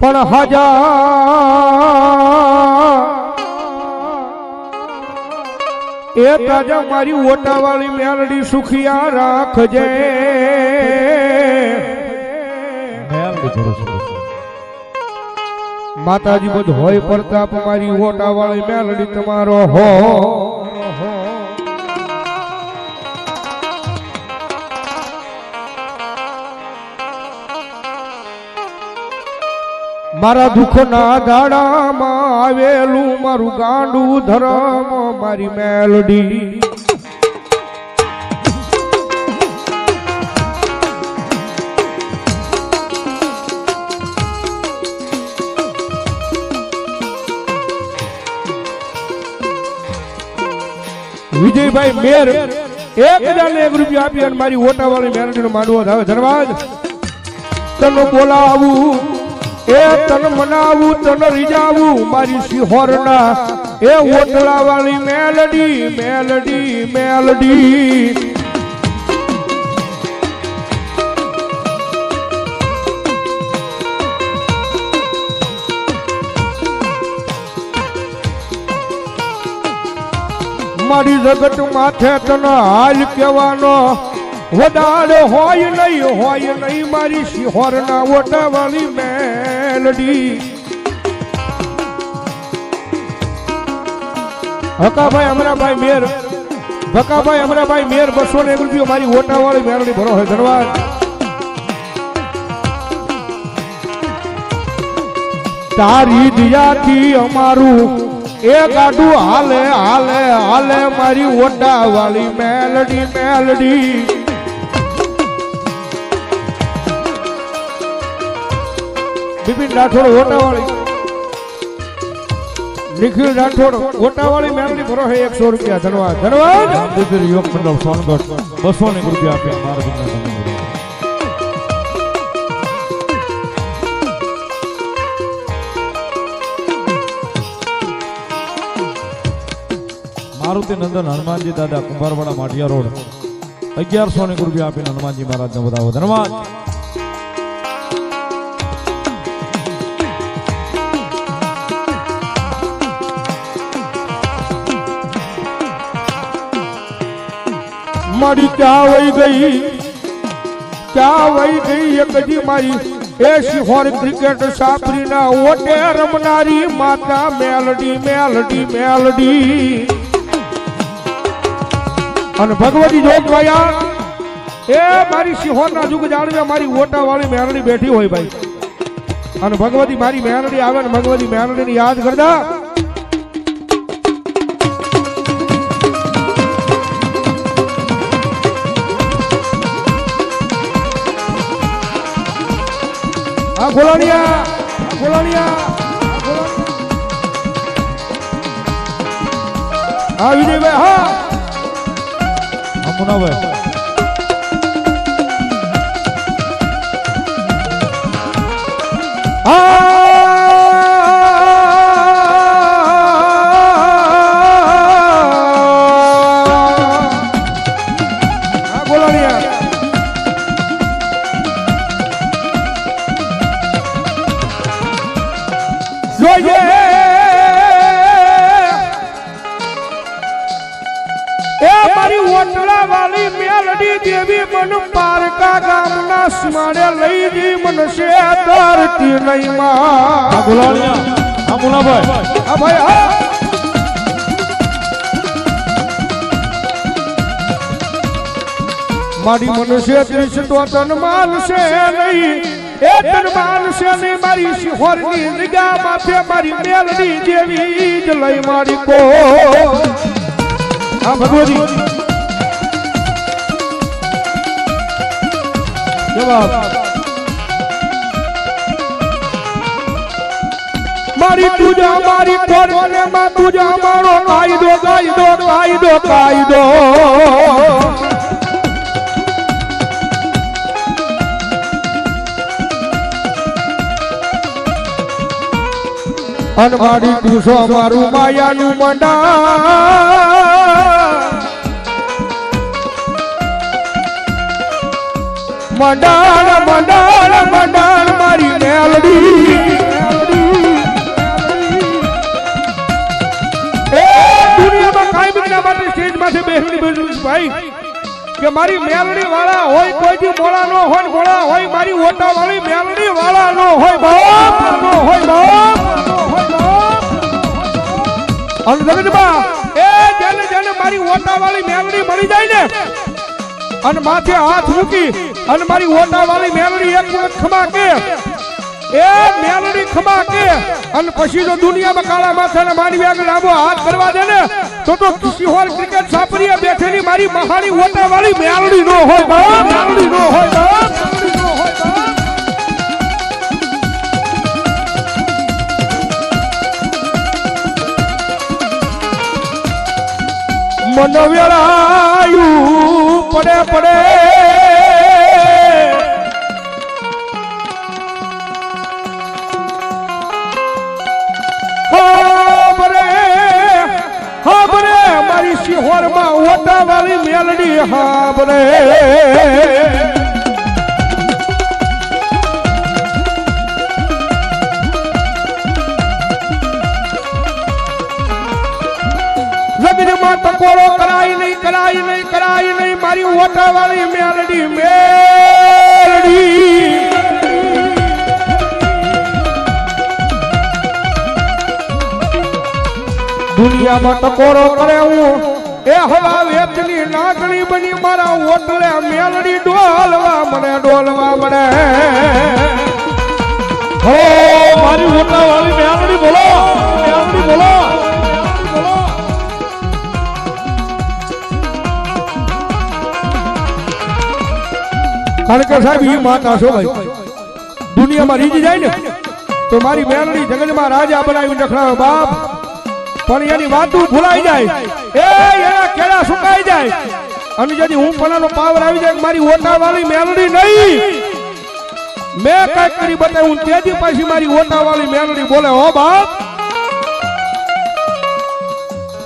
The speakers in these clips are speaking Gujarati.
પણ હજા એ તાજા મારી ઓટાવાળી મેલડી સુખિયા રાખજે. માતાજી બધું હોય પડતા મારી ઓટાવાળી મેલડી તમારો હો મારા દુઃખના દાડામાં આવેલું મારું ગાંડું ધરમ, મારી મેલડી. વિજયભાઈ મેર એક હજાર ને એક રૂપિયા આપી અને મારી ઓટાવાળી મેરડી નો માંડવો થાય ધન્યવાદ. તને બોલાવું. એ તન મનાવું, તન રીજાવું, મારી સિહોરના એ ઓટલા વાળી મેલડી મેલડી મેલડી. મારી જગત માથે તને હાલ કહેવાનો. વડાડ હોય નહીં હોય નહીં મારી શિહોરના ઓટાવાળી મેલડી. હકાભાઈ અમરાભાઈ મેર, ભકાભાઈ અમરાભાઈ મેર બસો ને એક રૂપિયો મારી ઓટાવાળી મેલડી ભરો હોય ધન્યવાદ તારી દિયાથી અમારું એ ગાડું હાલે હાલે હાલે મારી ઓટા વાળી મેલડી મેલડી. બિપિન રાઠોડ ઓટા નિખિલ રાઠોડ ઓટા મેમની ભરો હે એકસો રૂપિયા. ધનવાદ ધનવાદ. રામદેવપીર યુવક મંડળ સોનગઢ બસો ને રૂપિયા આપ્યા. મારા મારુતિ નંદન હનુમાનજી દાદા કુંભારવાડા માઢિયા રોડ. અગિયારસો ને રૂપિયા આપીને હનુમાનજી મહારાજને બધા ધન્યવાદ મારી ક્યાં વહી ગઈ. ક્યાં વહી ગઈ એક જી મારી એ શિહોર ક્રિકેટ સાપરીના ઓટે રમનારી માતા મેલડી મેલડી મેલડી. અને ભગવતી જોગવાયા એ મારી સિંહોરના જુગ જાણવે મારી ઓટા વાળી મેલડી બેઠી હોય ભાઈ. અને ભગવતી મારી મેલડી આવે ને ભગવતી મેલડીને યાદ કરતા આ ગોલાણિયા ગોલાણિયા. હા વિજયભાઈ હા મુનાભાઈ મારી મનુષ્ય ત્રીસ તો તન માનશે નહીં. એ તન માનશે નહીં, મારી શિહોરની નિગા માથે મારી મેલડી દેવી જ લઈ મારી કો આ ભગવતી. જવાબ. મારી પૂજા, મારી કોરને માં પૂજા મારો કાયદો કાયદો કાયદો કાયદો અનવાડી પૂછો અમારું માયાનું મંડાણ. મંડાણ મંડાણ મંડાણ મારી મેલડી. દુનિયામાં કાયમ માટે સ્ટેજ માટે બેસણી બેસણી ભાઈ. કે મારી મેલડી વાળા હોય, કોઈથી મોડા નો હોય મોડા હોય, મારી ઓટા વાળી મેલડી વાળા નો હોય, બાપ! નો હોય બાપ! અને જગતમાં એ જેને જેને મારી ઓટા વાળી મેલડી મળી જાય ને, અને માથે હાથ મૂકી, અને મારી ઓટા વાળી મેલડી એક વખત ખમા કે, એ મેલડી ખમા કે, અને પછી જો દુનિયામાં કાળા માથાના માનવી આગળ લાંબો હાથ કરવા દે ને તો તો કિશોર ક્રિકેટ સાપરીએ બેઠેલી મારી મહાની ઓટા વાળી મેળડી નો હોય, બાપ. મેલડી નો હોય, બાપ. પડે પડે. સિહોરમાં ઓટા વાળી મેલડી હાબરે લગ્નમાં ટકોરો કરાય નહીં કરાય નહીં કરાય નહીં, મારી ઓટા વાળી મેલડી મેલડી. દુનિયામાં ટકોરો કરે હું એ હવા વેચની નાગણી બની મારા ઓટલે મેલડી ડોલવા મને ડોલવા મને. હો મારી ઓટલા વાળી મેલડી બોલો મેલડી બોલો. કારણ કે સાહેબ એ માતા છો ભાઈ. દુનિયામાં રીજી જાય ને તો મારી મેલડી જગતમાં રાજા બનાવી નખડાવે બાપ. પણ એની વાતું ભૂલાઈ જાય. એ એના કેળા સુકાઈ જાય. અને যদি હું પણ પાવર આવી જાય મારી ઓટા વાળી મેલડી નહીં. મેં કઈ કરી બતાવ્યું તેથી પછી મારી ઓટા વાળી મેલડી બોલે, હો બાપ.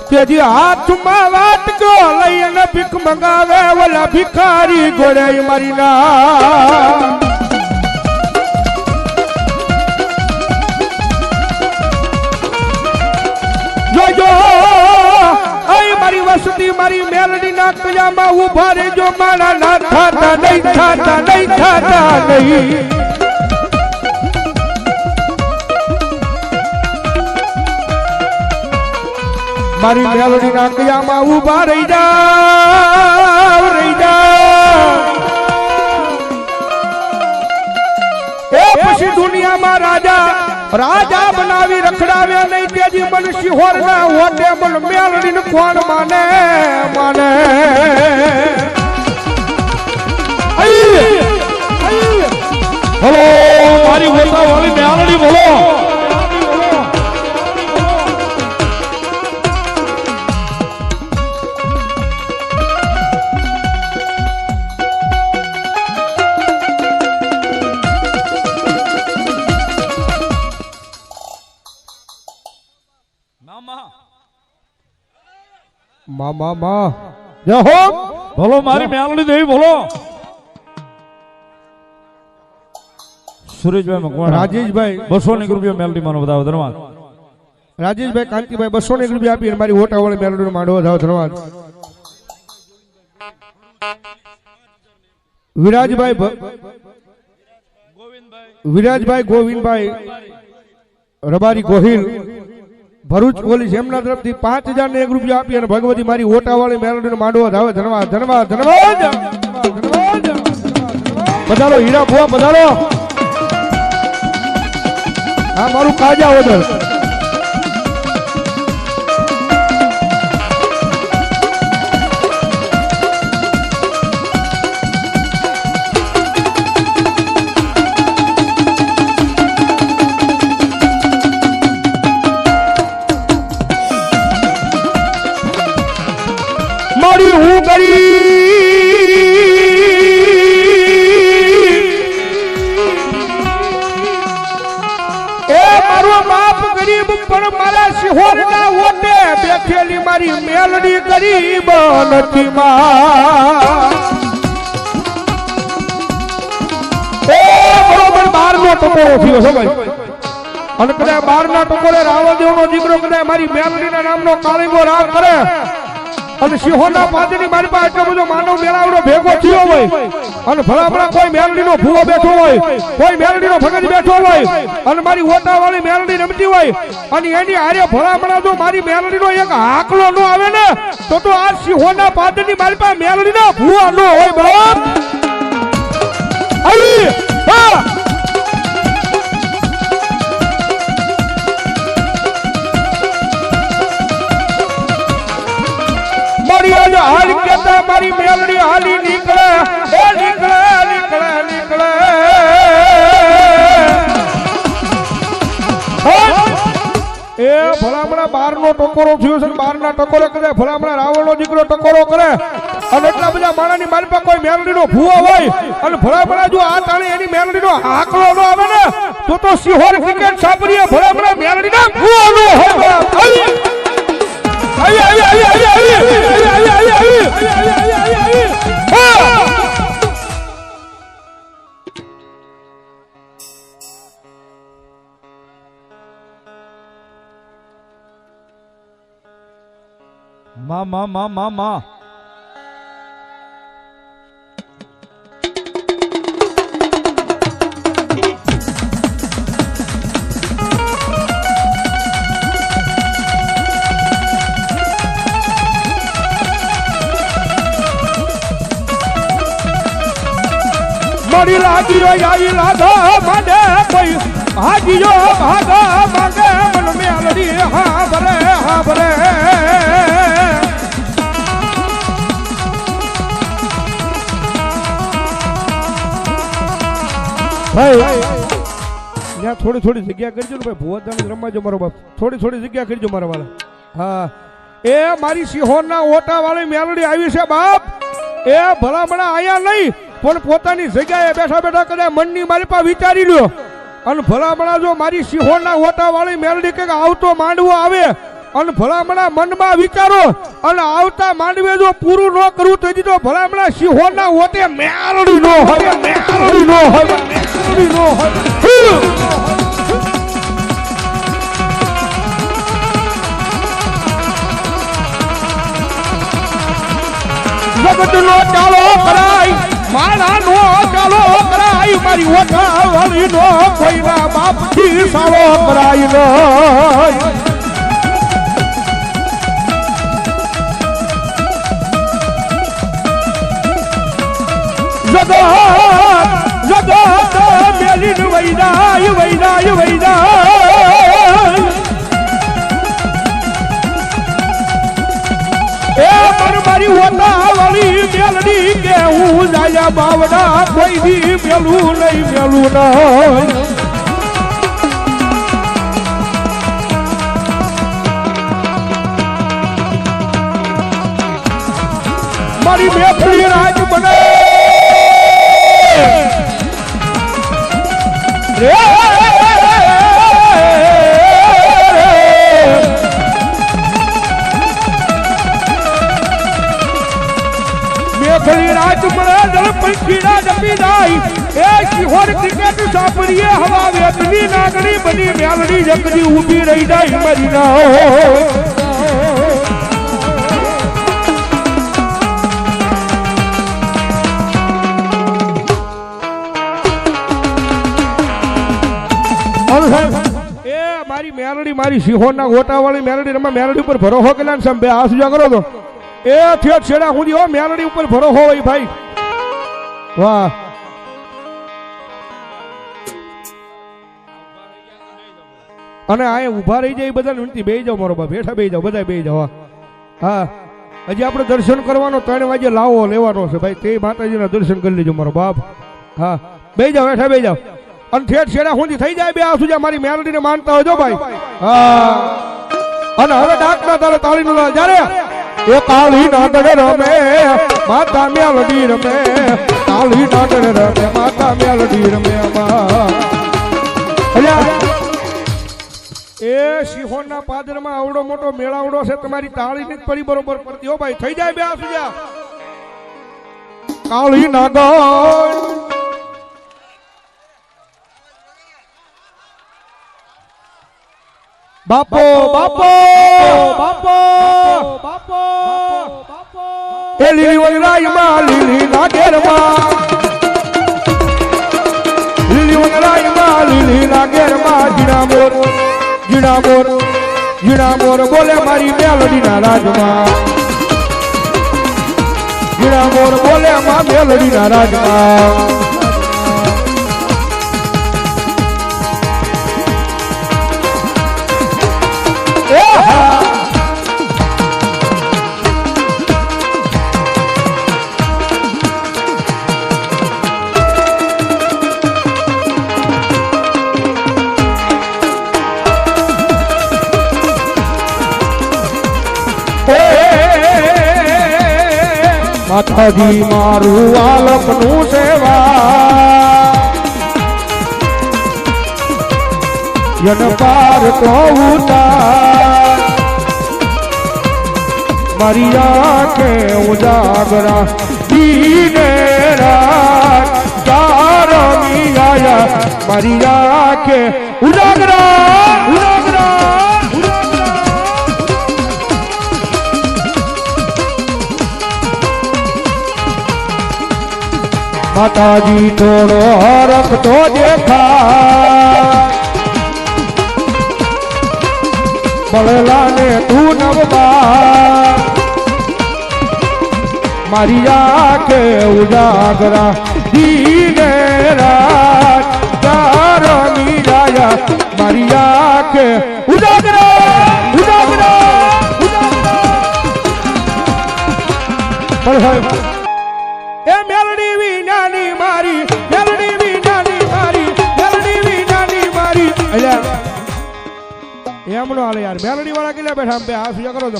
તેથી હાથમાં વાટકો લઈને ભીખ મંગાવે, ઓલા ભિખારી ગોળે મારી ના અહીં મારી મારી મેલડી ના કયામાં ઊભા રહેજો, મારા ના થાતા નહીં થાતા નહીં થાતા નહીં. મારી મેલડી ના કયામાં ઊભા રહી જાવ રહી જાવ એ પછી દુનિયામાં રાજા રાજા બનાવી રખડાવે નહીં તેજી મન સિહોર ના હોટે મન મેલડી કોણ માને માને. હલો મારી હોતા વાળી મેલડી બોલો. મા મા મા. જય હો બોલો મારી મેલડી દેવી બોલો. સુરેશભાઈ મકવાણા. રાજેશભાઈ. બસો ની રૂપિયા મેલડી માનો બધા ધન્યવાદ. રાજેશભાઈ કાંતિભાઈ બસો ની રૂપિયા આપી મારી ઓટા વાળી મેલડી માંડવા જાવ ધન્યવાદ. વિરાજભાઈ વિરાજભાઈ ગોવિંદભાઈ રબારી ગોહિલ ભરૂચ પોલીસ એમના તરફથી પાંચ હજાર ને એક રૂપિયા આપી અને ભગવતી મારી ઓટા વાળી ને માંડવો ધાવે ધનવાદ ધનવાદ ધન્યવાદ પધારો હીરા ભુવા પધારો. આ મારું કાજા ઓર્ડર મારી મેલડી ગરીબ નથી બરોબર બાર નો ટકોરો થયો છે અને કદાચ બાર ના ટકોરે રાવણ દેવનો દીકરો કદાચ મારી મેલડીના નામનો કાળીગો રાગ કરે અને સિંહોના પાદરની મારી પાસે એટલો બધો માનવ મેળાવડો ભેગો થયો હોય અને ભલા ભલા કોઈ મેલડીનો ભૂવો બેઠો હોય, કોઈ મેલડીનો ભગત બેઠો હોય, અને મારી ઓટાવાળી મેલડી રમતી હોય, અને એની હારે ભલામણા જો મારી મેલડીનો એક હાકલો ન આવે ને, તો તો આ સિંહોના પાદરની મારી પાસે મેલડીનો ભૂવો ન હોય બરાબર? આવી! આજે હાલ કેતા મારી મેલડી હાલી નીકળે, એ નીકળે નીકળે નીકળે. એ ભલામણા બારનો ટકોરો થયો છે બારના ટકોરો કરે, ભલામણા રાવણનો દીકરો ટકોરો કરે. અને એટલા બધા માણાની મારી પાસે કોઈ મેલડીનો ભૂવો હોય, અને ભલામણા જો આ તાણે એની મેલડીનો હાકલો નો આવે ને, તો તો સિહોર ક્રિકેટ સાંભળીએ, ભલામણા મેલડીના ભૂવો નો હોય. આવી આવી આવી આવી આવી આવી આવી આવી આવી આવી આવી આવી હા માં માં માં માં માં મારી લાગીઓ આઈ રાધા મને કોઈ. ભાગીઓ ભાગા માંગે મન મેલડી હા ભરે હા ભરે ભાઈ ત્યાં થોડી થોડી જગ્યા કરજો ને ભાઈ ભુવતદાન રમવાજો મારો બાપ. થોડી થોડી જગ્યા કરજો મારા વાળા હા. એ મારી સિંહોરના ઓટા વાળી મેલડી આવી છે બાપ. એ ભલામણા આયા નહીં. પણ પોતાની જગ્યાએ બેઠા બેઠા કદાચ મનની મારી પાસે વિચારી લ્યો. અને ભલામણા જો મારી સિંહોના ઓટા વાળી મેલડી કે આવતો માંડવો આવે, અને ભલામણા મનમાં વિચારો, અને આવતા માંડવે જો પૂરું ન કરવું તો તો ભલામણા સિંહોના ઓટે મેલડી નો હોય. મેલડી નો હોય. મેલડી નો હોય. જગતનો ચાલો કરાય માળાનો ચાલો કરાય મારી ઓઠા વાળીનો કોઈના બાપથી સાળો કરાય નહીં જગત જગત, મેલીન વૈદાય વૈદાય વૈદાય મારી હોતા વળી મેલડી કે હું જાયા બાવડા કોઈ દી મેલું નહીં મેલું નહીં. મારી મેફળી રાજ બને. રે મેઘલી રાજ મળે દળ પંખીડા જપી જાય. એ શિહોર ક્રિકેટ સાપરીએ હવા વેતની નાગણી બની મેલડી જગદી ઊભી રહી જાય મરી ના મારી મેરડી મારી સિંહોરના ગોટાવાળી મેરડી રમા મેરડી ઉપર ભરોહો કેલા ને બે આ સુજા કરો તો. એ થયો છેડા સુધી હો, મેલડી ઉપર ભરો હોય ભાઈ. વાહ. અને આ ઊભા રહી જાય બધાને બધા વિનંતી બે જાઓ મારો બાપ બેઠા બે જાઓ બધા બે જાઓ, હા. હજી આપણે દર્શન કરવાનો ત્રણ વાગે લાવો લેવાનો છે ભાઈ, તે માતાજીના દર્શન કરી લેજો મારો બાપ. હા. બે જાઓ બેઠા બે જાઓ. અને ઠેઠ છેડા સુધી થઈ જાય બે આ સુધી મારી મેલડીને માનતા હોજો ભાઈ. હા. અને હવે ડાકના તારે તાળી નો જ્યારે એ કાળી નાગડ રમે, માતા મેલડી રમે, કાળી નાગડ રમે, માતા મેલડી રમે એ સિંહોના પાદરમાં આવડો મોટો મેળાવડો છે, તમારી તાળી ની પડી બરોબર પડતી હો ભાઈ, થઈ જાય બે સુધી કાળી નાગડ બાપો બાપો બાપો બાપો. એ લીલી વનરાયમાં લીલી નાગેરમાં. લીલી વનરાયમાં લીલી નાગેરમાં. જીણા મોર જીણા મોર જીણા મોર, બોલે મારી મેલડીના રાજમાં. જીણા મોર, બોલે માં મેલડીના રાજમાં. એ હા માથાજી મારું આલપનું સેવા યન પાર તો ઉતાર મારી આંખે ઉજાગરા દીને રાત તારમી આયા મારી આંખે ઉજાગરા ઉજાગરા માતાજી થોડો હરખ તો દેખા મળેલા ને તું નવબા મારી આંખે ઉજાગરા દીને રાત. તારો ઉજાગરા ઉજાગરા ઉજાગરા. પણ એમ નો હાલે યાર. મેલડી વાળા કેટલા બેઠા? બે આ સુજા કરો તો.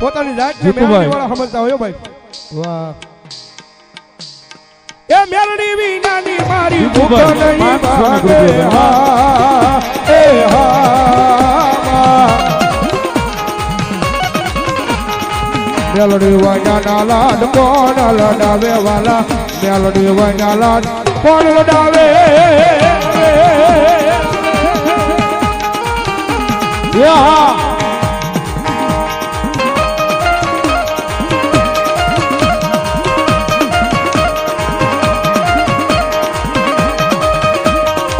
પોતાની જાત ને મેલડી વાળા સમજતા હોય ભાઈ. વાહ. એ મેલડી વિનાની મારી ભૂખ નહીં ભાગે. હા એ હા મેલડી ના લાડ કોણ લડાવે વાલા? મેલડી વાયા લાડ કોણ લડાવે? યા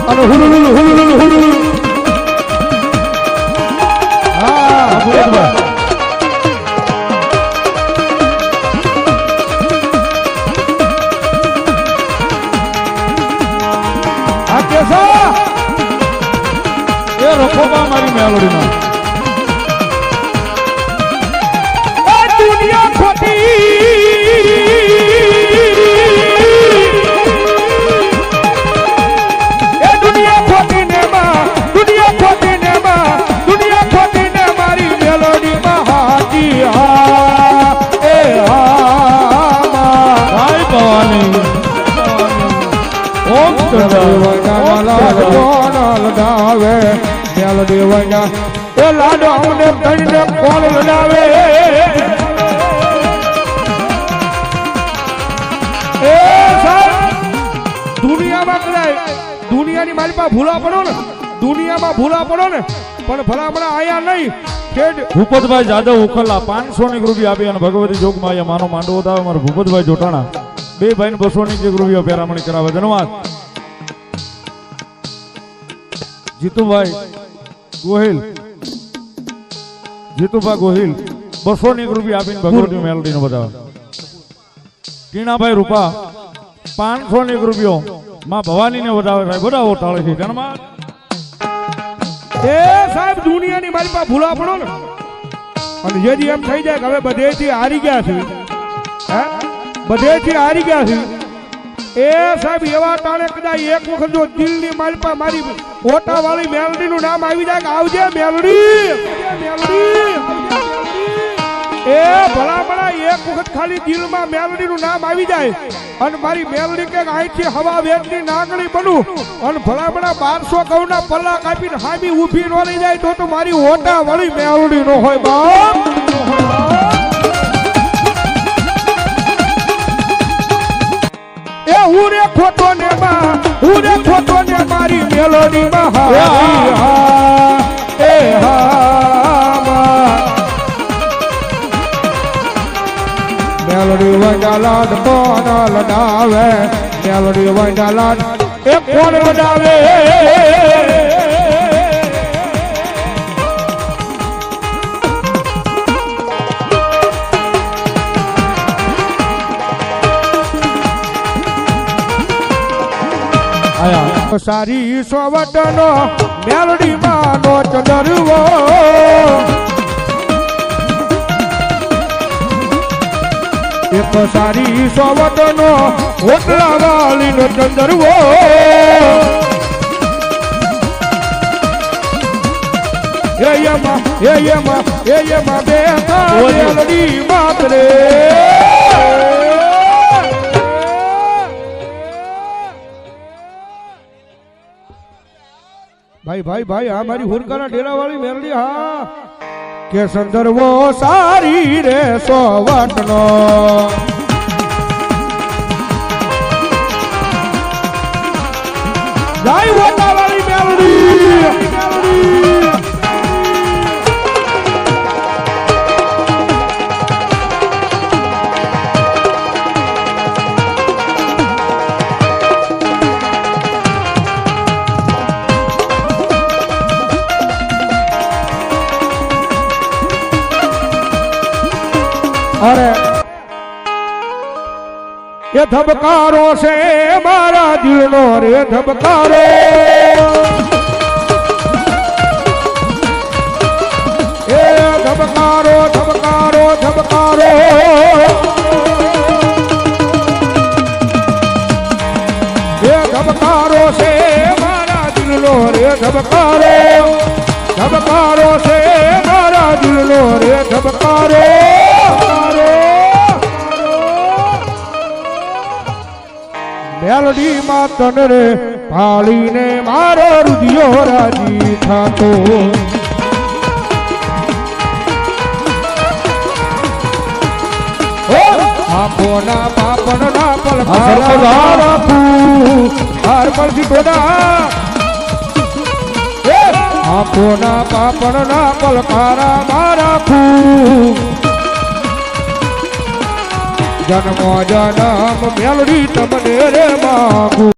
અને હુલુલુલુ હુલુલુલુ હુલુલુલુ હા ભૂપતભાઈ. એ ખોબા મારી મેલોડીમાં દુનિયા ખોટી. એ દુનિયા ખોટી ને માં દુનિયા ખોટી ને માં દુનિયા ખોટી ને મારી મેલોડી માં હાજી હા એ હા માં ભવાની. ઓમ મેલડી વૈના લાડ દેવાના. એ લાડો અમને કહીને કોણ લડાવે એ દુનિયામાં કદાચ દુનિયાની મારી પાસે ભૂલા પડો ને. દુનિયામાં ભૂલા પડો ને. પણ ભલામણા આયા નહીં. ભૂપતભાઈ જાદવ ઉખલા પાંચસો ની રૂપિયા આપી અને ભગવતી જોગમાં અહીંયા માનો માંડવો થાય અમારા ભૂપતભાઈ જોટાણા, બે ભાઈ બસો ની રૂપિયા પેરામણી કરાવે ધન્યવાદ. જીતુભાઈ ગોહિલ. જીતુભાઈ ગોહિલ. બસો ની રૂપિયા આપીને ભગવતી મેલડી નો બતાવે. ટીણાભાઈ રૂપા પાંચસો ની રૂપિયો માં ભવાની ને વધાવે સાહેબ બધા ઓટાળે છે. ધન્યવાદ. એ સાહેબ, દુનિયાની મારી પાસે ભૂલા પડો ને. અને જેથી એમ થઈ જાય કે હવે બધેથી હારી ગયા છે હે? બધેથી હારી ગયા છે એ સાહેબ, એવા તાણે કદાચ એક વખત જો દિલની માલપા મારી ઓટા વાળી મેલડી નું નામ આવી જાય કે આવજે મેલડી. એ ભલા ભલા એક વખત ખાલી દિલમાં મેલડી નું નામ આવી જાય અને મારી મેલડી કે અહીંથી હવા વેચની નાગણી બનું અને ભલા ભલા બારસો કવના પલ્લા કાપીને હામી ઊભી ન રહી જાય તો તો મારી ઓટા વાળી મેલડી નો હોય બાપ. ખોટો ને માં હું રે ખોટો ને મારી મેલોડી માં હા એ હા મેલોડી લાડ કોણ લડાવે? મેલોડી વંડાલાડ એ કોણ લડાવે? આયા. સારી સોવટનો મેલડી માનો ચંદરવો એક સારી સોવટનો ઓટલા વાલીનો ચંદરવો એ યમાં એ યમાં એ યમાં બે મેલડી માતરે ભાઈ ભાઈ ભાઈ, આ મારી હુરકાના ડેરા વાળી મેરડી, હા. કે સંદર્ભો સારી રે સોવટનો જય વોટા મેરડી. મેલડી ધબકારો છે, મારા દિલનો રે ધબકારો. એ ધબકારો ધબકારો ધબકારો. એ ધબકારો છે, મારા દિલનો રે ધબકારો. ધબકારો છે, મારા દિલનો રે ધબકારો. મેલડી માં તન રે પાળીને મારો રુધિયો રાજી થતો. આપોના પાપણ ના પલ હાર પરથી ટોડા આપોના પાપણ ના પલકારા મારાખું જન્મ જન્મ મેલડી તમને રે માગું